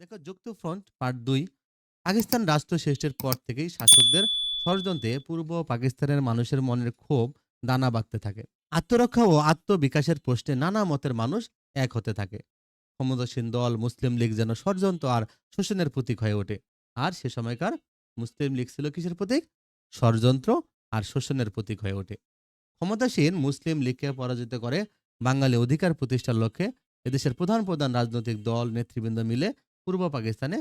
দেখো যুক্ত front part দুই, পাকিস্তান রাষ্ট্র শেষের পর থেকেই শাসকদের ষড়যন্ত্রে পূর্ব পাকিস্তানের মানুষের মনের ক্ষোভ দানা বাঁধতে থাকে। আত্মরক্ষা ও আত্মবিকাশের প্রশ্নে নানা মতের মানুষ এক হতে থাকে। ক্ষমতাসীন দল মুসলিম লীগ যেন ষড়যন্ত্র আর শোষণের প্রতীক হয়ে ওঠে। আর সে সময়কার মুসলিম লীগ ছিল কিসের প্রতীক? ষড়যন্ত্র আর শোষণের প্রতীক হয়ে ওঠে। ক্ষমতাসীন মুসলিম লীগকে পরাজিত করে বাঙালি অধিকার প্রতিষ্ঠার লক্ষ্যে এদেশের প্রধান প্রধান রাজনৈতিক দল, নেতৃবৃন্দ মিলে পূর্ব পাকিস্তানে,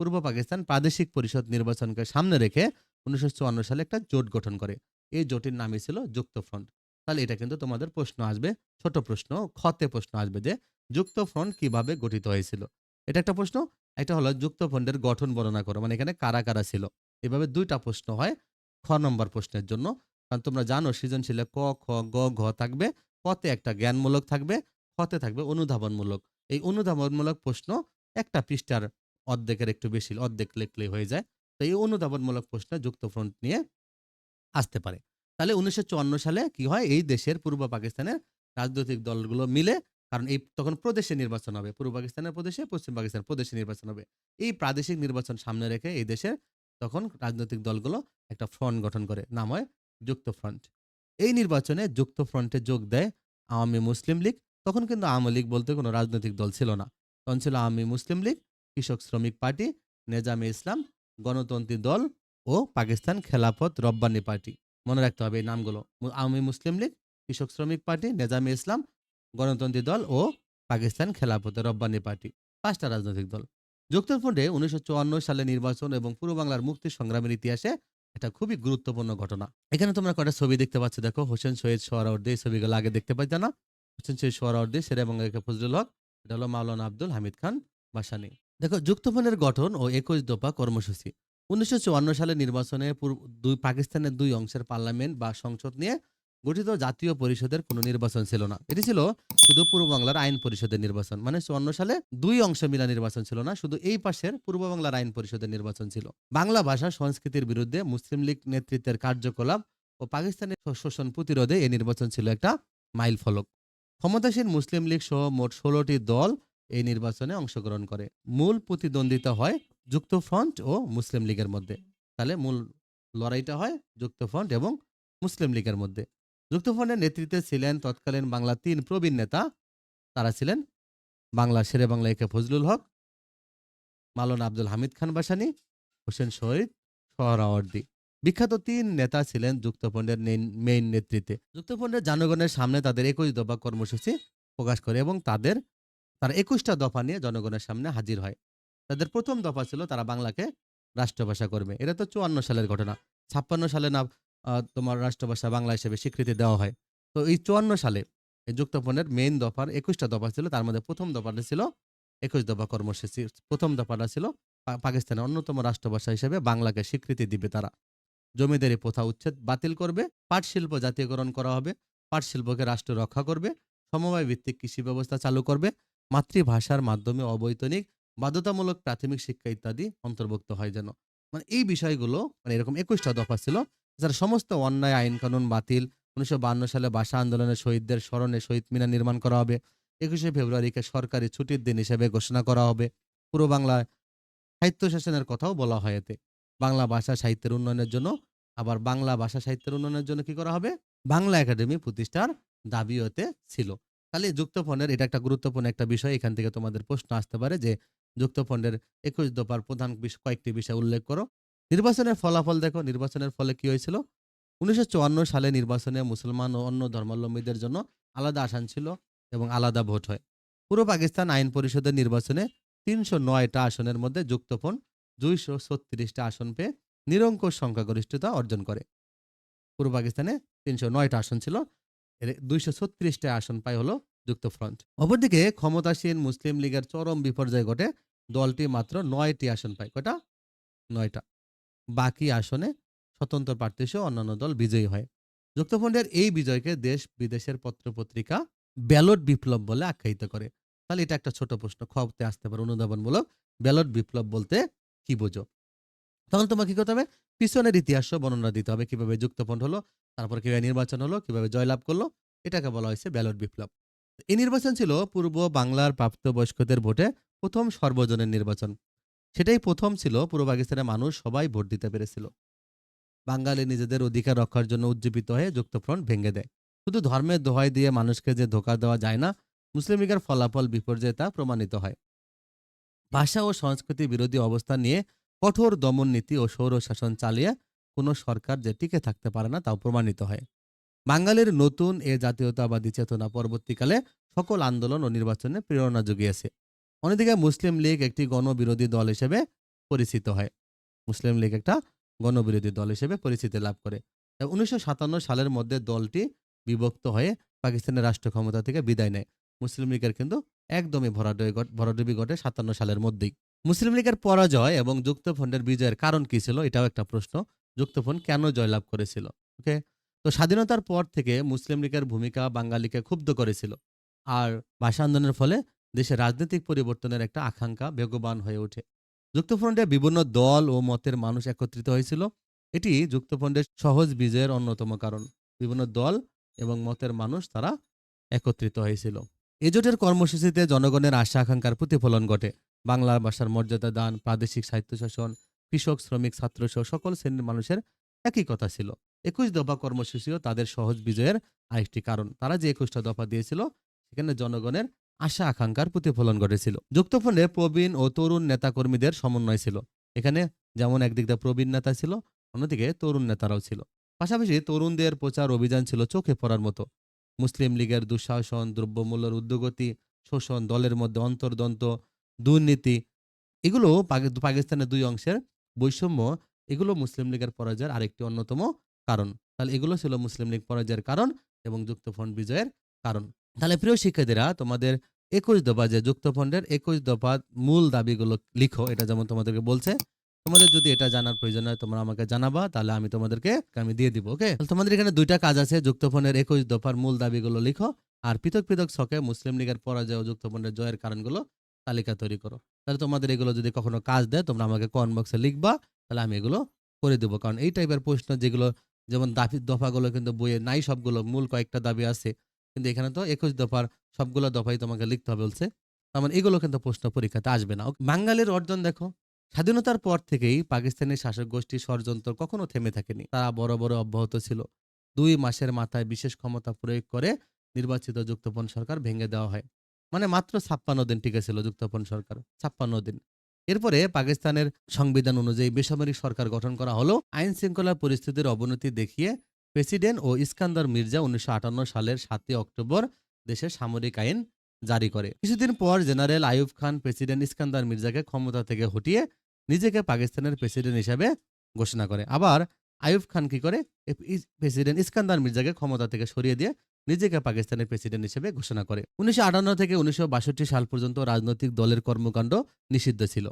পূর্ব পাকিস্তান প্রাদেশিক পরিষদ নির্বাচনকে সামনে রেখে উনিশশো চুয়ান্ন সালে একটা জোট গঠন করে। এই জোটের নামই ছিল যুক্ত ফ্রন্ট তাহলে এটা কিন্তু তোমাদের প্রশ্ন আসবে, ছোট প্রশ্ন খতে প্রশ্ন আসবে যে যুক্ত ফ্রন্ট কীভাবে গঠিত হয়েছিল? এটা একটা প্রশ্ন, একটা হলো যুক্ত ফ্রন্টের গঠন বর্ণনা করো মানে এখানে কারা কারা ছিল? এভাবে দুইটা প্রশ্ন হয় খ নম্বর প্রশ্নের জন্য। কারণ তোমরা জানো সৃজনশীলে ক, খ, গ, ঘ থাকবে কতে একটা জ্ঞানমূলক থাকবে খতে থাকবে অনুধাবনমূলক। এই অনুধাবনমূলক প্রশ্ন একটা পৃষ্ঠার অর্ধেকের একটু বেশি, অর্ধেক লিখলেই হয়ে যায়। তো এই অনুধাবনমূলক প্রশ্ন যুক্ত ফ্রন্ট নিয়ে আসতে পারে। তাহলে উনিশশো চুয়ান্ন সালে কি হয়? এই দেশের পূর্ব পাকিস্তানের রাজনৈতিক দলগুলো মিলে, কারণ এই তখন প্রদেশে নির্বাচন হবে, পূর্ব পাকিস্তানের প্রদেশে, পশ্চিম পাকিস্তানের প্রদেশে নির্বাচন হবে। এই প্রাদেশিক নির্বাচন সামনে রেখে এই দেশের তখন রাজনৈতিক দলগুলো একটা ফ্রন্ট গঠন করে, নাম হয় যুক্ত ফ্রন্ট এই নির্বাচনে যুক্ত ফ্রন্টে যোগ দেয় আওয়ামী মুসলিম লীগ। তখন কিন্তু আওয়ামী লীগ বলতে কোনো রাজনৈতিক দল ছিল না। ছিল আওয়ামী মুসলিম লীগ, কৃষক শ্রমিক পার্টি, নেজামে ইসলাম, গণতন্ত্রী দল ও পাকিস্তান খেলাফত রব্বানি পার্টি। মনে রাখতে হবে এই নামগুলো। আওয়ামী মুসলিম লীগ, কৃষক শ্রমিক পার্টি, নেজামে ইসলাম, গণতন্ত্রী দল ও পাকিস্তান খেলাফত রব্বানি পার্টি। পাঁচটা রাজনৈতিক দল। যুক্তফ্রন্টে উনিশশো চুয়ান্ন সালে নির্বাচন এবং পূর্ব বাংলার মুক্তি সংগ্রামের ইতিহাসে এটা খুবই গুরুত্বপূর্ণ ঘটনা। এখানে তোমরা কটা ছবি দেখতে পাচ্ছ? দেখো, হোসেন শহীদ সোহরাওয়ার্দী এই ছবিগুলো আগে দেখতে পাইতা না। হোসেন শহীদ সোহরাওয়ার্দী, সেরা এবং ফজলুল হক এটা হলো মাওলানা আব্দুল হামিদ খান বাসানি। দেখো যুক্তফ্রন্টের গঠন ও একুশ দফা কর্মসূচি। উনিশশো চুয়ান্ন সালে নির্বাচনে দুই, পাকিস্তানের দুই অংশের পার্লামেন্ট বা সংসদ নিয়ে গঠিত জাতীয় পরিষদের কোনো নির্বাচন ছিল না। এটি ছিল শুধু পূর্ব বাংলার আইন পরিষদের নির্বাচন। মানে চুয়ান্ন সালে দুই অংশ মিলা নির্বাচন ছিল না, শুধু এই পাশের পূর্ব বাংলার আইন পরিষদের নির্বাচন ছিল। বাংলা ভাষা সংস্কৃতির বিরুদ্ধে মুসলিম লীগ নেতৃত্বের কার্যকলাপ ও পাকিস্তানের শোষণ প্রতিরোধে এই নির্বাচন ছিল একটা মাইল ফলক ক্ষমতাসীন মুসলিম লীগ সহ মোট ষোলোটি দল এই নির্বাচনে অংশগ্রহণ করে। মূল প্রতিদ্বন্দ্বিতা হয় যুক্তফ্রন্ট ও মুসলিম লীগের মধ্যে। তাহলে মূল লড়াইটা হয় যুক্ত ফ্রন্ট এবং মুসলিম লীগের মধ্যে। যুক্তফ্রন্টের নেতৃত্বে ছিলেন তৎকালীন বাংলা তিন প্রবীণ নেতা। তারা ছিলেন বাংলা শেরে বাংলা একে ফজলুল হক মালন আব্দুল হামিদ খান বাসানি, হোসেন শহীদ সোহরাওয়ার্দী বিখ্যাত তিন নেতা ছিলেন যুক্তফ্রন্টের মেইন নেতৃত্বে। যুক্তফ্রন্টের জনগণের সামনে তাদের একুশ দফা কর্মসূচি প্রকাশ করে এবং তাদের, তারা একুশটা দফা নিয়ে জনগণের সামনে হাজির হয়। তাদের প্রথম দফা ছিল তারা বাংলাকে রাষ্ট্রভাষা করবে। এটা তো চুয়ান্ন সালের ঘটনা। ছাপ্পান্ন সালে না তোমার রাষ্ট্রভাষা বাংলা হিসেবে স্বীকৃতি দেওয়া হয়। তো এই চুয়ান্ন সালে এই যুক্তফ্রন্টের মেইন দফার একুশটা দফা ছিল, তার মধ্যে প্রথম দফাটা ছিল একুশ দফা কর্মসূচি। প্রথম দফাটা ছিল পাকিস্তানের অন্যতম রাষ্ট্রভাষা হিসেবে বাংলাকে স্বীকৃতি দিবে তারা। জমিদারি প্রথা উচ্ছেদ বাতিল করবে পাট শিল্প জাতীয়করণ করা হবে পাট শিল্পকে রাষ্ট্র রক্ষা করবে সমবায় ভিত্তিক কৃষি ব্যবস্থা চালু করবে, মাতৃভাষার মাধ্যমে অবৈতনিক, বাধ্যতামূলক প্রাথমিক শিক্ষা ইত্যাদি অন্তর্ভুক্ত হয় যেন। মানে এই বিষয়গুলো মানে এরকম একুশটা দফা ছিল, যারা সমস্ত অন্যায় আইন কানুন বাতিল, উনিশশো সালে ভাষা আন্দোলনের শহীদদের স্মরণে শহীদ মিনার নির্মাণ করা হবে, একুশে ফেব্রুয়ারিকে সরকারি ছুটির দিন হিসেবে ঘোষণা করা হবে, পুরো বাংলায় সাহিত্য শাসনের কথাও বলা হয় এতে। বাংলা ভাষা সাহিত্যের উন্নয়নের জন্য। আবার বাংলা ভাষা সাহিত্যের উন্নয়নের জন্য কি করা হবে? বাংলা একাডেমি প্রতিষ্ঠার দাবি হতে ছিল। তাহলে যুক্তফ্রন্টের এটা একটা গুরুত্বপূর্ণ একটা বিষয়। এখান থেকে তোমাদের প্রশ্ন আসতে পারে যে যুক্তফ্রন্টের একুশ দফার প্রধান কয়েকটি বিষয় উল্লেখ করো। নির্বাচনের ফলাফল দেখো। নির্বাচনের ফলে কি হয়েছিল? উনিশশো চুয়ান্ন সালে নির্বাচনে মুসলমান ও অন্য ধর্মাবলম্বীদের জন্য আলাদা আসন ছিল এবং আলাদা ভোট হয়। পুরো পাকিস্তান আইন পরিষদের নির্বাচনে তিনশো নয়টা আসনের মধ্যে যুক্তফ্রন্ট দুইশো ছত্রিশটা আসন পেয়ে নিরঙ্কুশ সংখ্যাগরিষ্ঠতা অর্জন করে। পূর্ব পাকিস্তানে তিনশো নয়টা আসন ছিল, এর দুইশো ছত্রিশটা আসন পায় হলো যুক্তফ্রন্ট। অপরদিকে ক্ষমতাসীন মুসলিম লীগের চরম বিপর্যয় ঘটে, দলটি মাত্র নয়টি আসন পায়। কয়টা? নয়টা। বাকি আসনে স্বতন্ত্র প্রার্থী সহ অন্যান্য দল বিজয়ী হয়। যুক্তফ্রন্টের এই বিজয়কে দেশ বিদেশের পত্রপত্রিকা ব্যালট বিপ্লব বলে আখ্যায়িত করে। তাহলে এটা একটা ছোট প্রশ্ন খবতে আসতে পারে, অনুধাবনমূলক ব্যালট বিপ্লব বলতে কি বোঝো? তখন তোমাকে কি করতে হবে? পিছনের ইতিহাস বর্ণনা দিতে হবে কীভাবে যুক্তফ্রন্ট হলো, তারপর কীভাবে নির্বাচন হলো, কীভাবে জয়লাভ করল, এটাকে বলা হয়েছে ব্যালট বিপ্লব। এই নির্বাচন ছিল পূর্ব বাংলার প্রাপ্তবয়স্কদের ভোটে প্রথম সর্বজনের নির্বাচন। সেটাই প্রথম ছিল, পূর্ব পাকিস্তানের মানুষ সবাই ভোট দিতে পেরেছিল। বাঙালি নিজেদের অধিকার রক্ষার জন্য উজ্জীবিত হয়ে যুক্তফ্রন্ট ভেঙে দেয়। শুধু ধর্মের দোহাই দিয়ে মানুষকে যে ধোকা দেওয়া যায় না, মুসলিম লীগের ফলাফল বিপর্যয়ে তা প্রমাণিত হয়। ভাষা ও সংস্কৃতি বিরোধী অবস্থান নিয়ে কঠোর দমন নীতি ও সৌর শাসন চালিয়ে কোনো সরকার যে টিকে থাকতে পারে না তাও প্রমাণিত হয়। বাঙালির নতুন এ জাতীয়তাবাদী চেতনা পরবর্তীকালে সকল আন্দোলন ও নির্বাচনে প্রেরণা জুগিয়েছে। অন্যদিকে মুসলিম লীগ একটি গণবিরোধী দল হিসেবে পরিচিত হয়। মুসলিম লীগ একটা গণবিরোধী দল হিসেবে পরিচিতি লাভ করে। উনিশশো সাতান্ন সালের মধ্যে দলটি বিভক্ত হয়ে পাকিস্তানের রাষ্ট্র ক্ষমতা থেকে বিদায় নেয়। মুসলিম লীগের কিন্তু একদমই ভরাডুবি ভরাডুবি ঘটে সাতান্ন সালের মধ্যেই। মুসলিম লীগের পরাজয় এবং যুক্তফ্রন্টের বিজয়ের কারণ কি ছিল? এটাও একটা প্রশ্ন। যুক্তফ্রন্ট কেন জয়লাভ করেছিল? ওকে তো স্বাধীনতার পর থেকে মুসলিম লীগের ভূমিকা বাঙালিকে ক্ষুব্ধ করেছিল। আর ভাষা আন্দোলনের ফলে দেশের রাজনৈতিক পরিবর্তনের একটা আকাঙ্ক্ষা বেগবান হয়ে ওঠে। যুক্তফ্রন্টে বিভিন্ন দল ও মতের মানুষ একত্রিত হয়েছিল। এটি যুক্তফ্রন্টের সহজ বিজয়ের অন্যতম কারণ। বিভিন্ন দল এবং মতের মানুষ তারা একত্রিত হয়েছিল। এজোটের কর্মসূচিতে জনগণের আশা আকাঙ্ক্ষার প্রতিফলন ঘটে। বাংলা ভাষার মর্যাদা দান, প্রাদেশিক সাহিত্য শাসন, কৃষক, শ্রমিক, ছাত্র সহ সকল শ্রেণির মানুষের একই কথা ছিল। একুশ দফা কর্মসূচিও তাদের সহজ বিজয়ের আরেকটি কারণ। তারা যে একুশটা দফা দিয়েছিল, সেখানে জনগণের আশা আকাঙ্ক্ষার প্রতিফলন ঘটেছিল। যুক্তফ্রন্টে প্রবীণ ও তরুণ নেতাকর্মীদের সমন্বয় ছিল। এখানে যেমন একদিক দিয়ে প্রবীণ নেতা ছিল, অন্যদিকে তরুণ নেতারাও ছিল। পাশাপাশি তরুণদের প্রচার অভিযান ছিল চোখে পড়ার মতো। মুসলিম লীগের দুঃশাসন, দ্রব্যমূল্যের উদ্যোগতি, শোষণ, দলের মধ্যে অন্তর্দন্ত দুর্নীতি, এগুলো পাকিস্তানের দুই অংশের বৈষম্য, এগুলো মুসলিম লীগের পরাজয়ের আরেকটি অন্যতম কারণ। তাহলে এগুলো ছিল মুসলিম লীগ পরাজয়ের কারণ এবং যুক্তফ্রন্ট বিজয়ের কারণ। তাহলে প্রিয় শিক্ষার্থীরা, তোমাদের একুশ দফা যে যুক্তফ্রন্টের একুশ দফা মূল দাবিগুলো লিখো, এটা যেমন তোমাদেরকে বলছে তোমাদের যদি এটা জানার প্রয়োজন হয়, তোমরা আমাকে জানাবা, তাহলে আমি তোমাদেরকে আমি দিয়ে দিব, ওকে? তোমাদের এখানে দুইটা কাজ আছে যুক্তফ্রন্টের একুশ দফার মূল দাবিগুলো লিখো, আর পৃথক পৃথক ছকে মুসলিম লীগের পরাজয় ও যুক্তফ্রন্টের জয়ের কারণগুলো তালিকা তৈরি করো। তাহলে তোমাদের এগুলো যদি কখনো কাজ দেয়, তোমরা আমাকে কমেন্ট বক্সে লিখবা, তাহলে আমি এগুলো করে দেবো। কারণ এই টাইপের প্রশ্ন যেগুলো, যেমন দাবি, দফাগুলো কিন্তু বইয়ে নাই সবগুলো, মূল কয়েকটা দাবি আছে, কিন্তু এখানে তো একুশ দফার সবগুলো দফাই তোমাকে লিখতে হবে বলছে, তার মানে এগুলো কিন্তু প্রশ্ন পরীক্ষাতে আসবে না। বাঙালির অর্জন দেখো স্বাধীনতার পর থেকেই পাকিস্তানি শাসক গোষ্ঠীর ষড়যন্ত্র কখনো থেমে থাকেনি। তারা বড় বড় অব্যাহত ছিল। দুই মাসের মাথায় বিশেষ ক্ষমতা প্রয়োগ করে নির্বাচিত যুক্তপন সরকার ভেঙে দেওয়া হয়। মানে মাত্র ছাপ্পান্ন দিন টিকেছিল যুক্তপন সরকার, ছাপ্পান্ন দিন। এরপরে পাকিস্তানের সংবিধান অনুযায়ী বেসামরিক সরকার গঠন করা হলো আইন শৃঙ্খলা পরিস্থিতির অবনতি দেখিয়ে প্রেসিডেন্ট ও ইস্কান্দার মির্জা উনিশশো আটান্ন সালের সাতই অক্টোবর দেশে সামরিক আইন জারি করে। কিছুদিন পর জেনারেল আইয়ুব খান প্রেসিডেন্ট ইস্কান্দার মির্জাকে ক্ষমতা থেকে হটিয়ে নিজেকে পাকিস্তানের প্রেসিডেন্ট হিসাবে ঘোষণা করে। আবার আইয়ুব খান কি করে? প্রেসিডেন্ট ইস্কান্দার মির্জাকে ক্ষমতা থেকে সরিয়ে দিয়ে নিজেকে পাকিস্তানের প্রেসিডেন্ট হিসেবে ঘোষণা করে। উনিশশো আটান্ন থেকে উনিশশো বাষট্টি সাল পর্যন্ত রাজনৈতিক দলের কর্মকাণ্ড নিষিদ্ধ ছিল।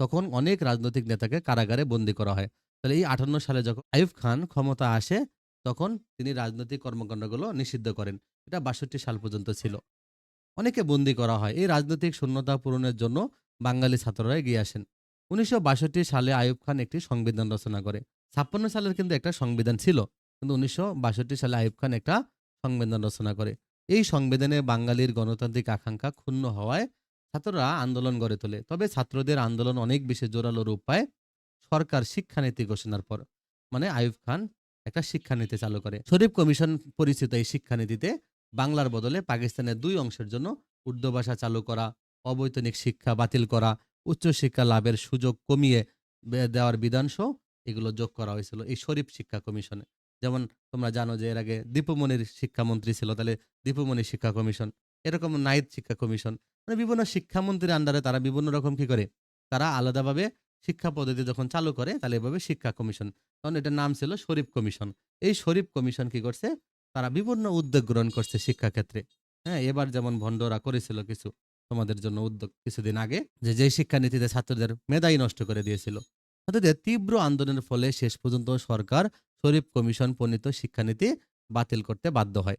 তখন অনেক রাজনৈতিক নেতাকে কারাগারে বন্দী করা হয়। তাহলে এই আটান্ন সালে যখন আইয়ুব খান ক্ষমতা আসে, তখন তিনি রাজনৈতিক কর্মকাণ্ডগুলো নিষিদ্ধ করেন। এটা বাষট্টি সাল পর্যন্ত ছিল। অনেকে বন্দী করা হয়। এই রাজনৈতিক শূন্যতা পূরণের জন্য বাঙালি ছাত্ররা এগিয়ে আসেন। উনিশশো বাষট্টি সালে আইয়ুব খান একটি সংবিধান রচনা করে। ছাপ্পান্ন সালের কিন্তু একটা সংবিধান ছিল, কিন্তু উনিশশো বাষট্টি সালে আইয়ুব খান একটা সংবিধান রচনা করে। এই সংবিধানে বাঙালির গণতান্ত্রিক আকাঙ্ক্ষা ক্ষুণ্ণ হওয়ায় ছাত্ররা আন্দোলন গড়ে তোলে। তবে ছাত্রদের আন্দোলন অনেক বেশি জোরালো রূপ পায় সরকার শিক্ষানীতি ঘোষণার পর। মানে আইয়ুব খান একটা শিক্ষানীতি চালু করে। শরীফ কমিশন পরিচিত এই শিক্ষানীতিতে বাংলার বদলে পাকিস্তানের দুই অংশের জন্য উর্দু ভাষা চালু করা, অবৈতনিক শিক্ষা বাতিল করা উচ্চশিক্ষা লাভের সুযোগ কমিয়ে দেওয়ার বিধানসহ এগুলো যোগ করা হয়েছিল এই শরীফ শিক্ষা কমিশনে। যেমন তোমরা জানো যে এর আগে দীপুমণির শিক্ষামন্ত্রী ছিল, তাহলে দীপুমণি শিক্ষা কমিশন, এরকম নাইট শিক্ষা কমিশন মানে বিভিন্ন শিক্ষামন্ত্রীর আন্ডারে তারা বিভিন্ন রকম কি করে, তারা আলাদাভাবে শিক্ষা পদ্ধতি যখন চালু করে, তাহলে এভাবে শিক্ষা কমিশন, তখন এটার নাম ছিল শরীফ কমিশন। এই শরীফ কমিশন কি করছে, তারা বিভিন্ন উদ্যোগ গ্রহণ করছে শিক্ষাক্ষেত্রে। হ্যাঁ এবার যেমন ভণ্ডরা করেছিল কিছু তোমাদের জন্য উদ্যোগ কিছুদিন আগে যে যে শিক্ষানীতিতে ছাত্রদের মেধাই নষ্ট করে দিয়েছিল ছাত্রদের তীব্র আন্দোলনের ফলে শেষ পর্যন্ত সরকার, শরীফ কমিশন প্রণীত শিক্ষানীতি বাতিল করতে বাধ্য হয়।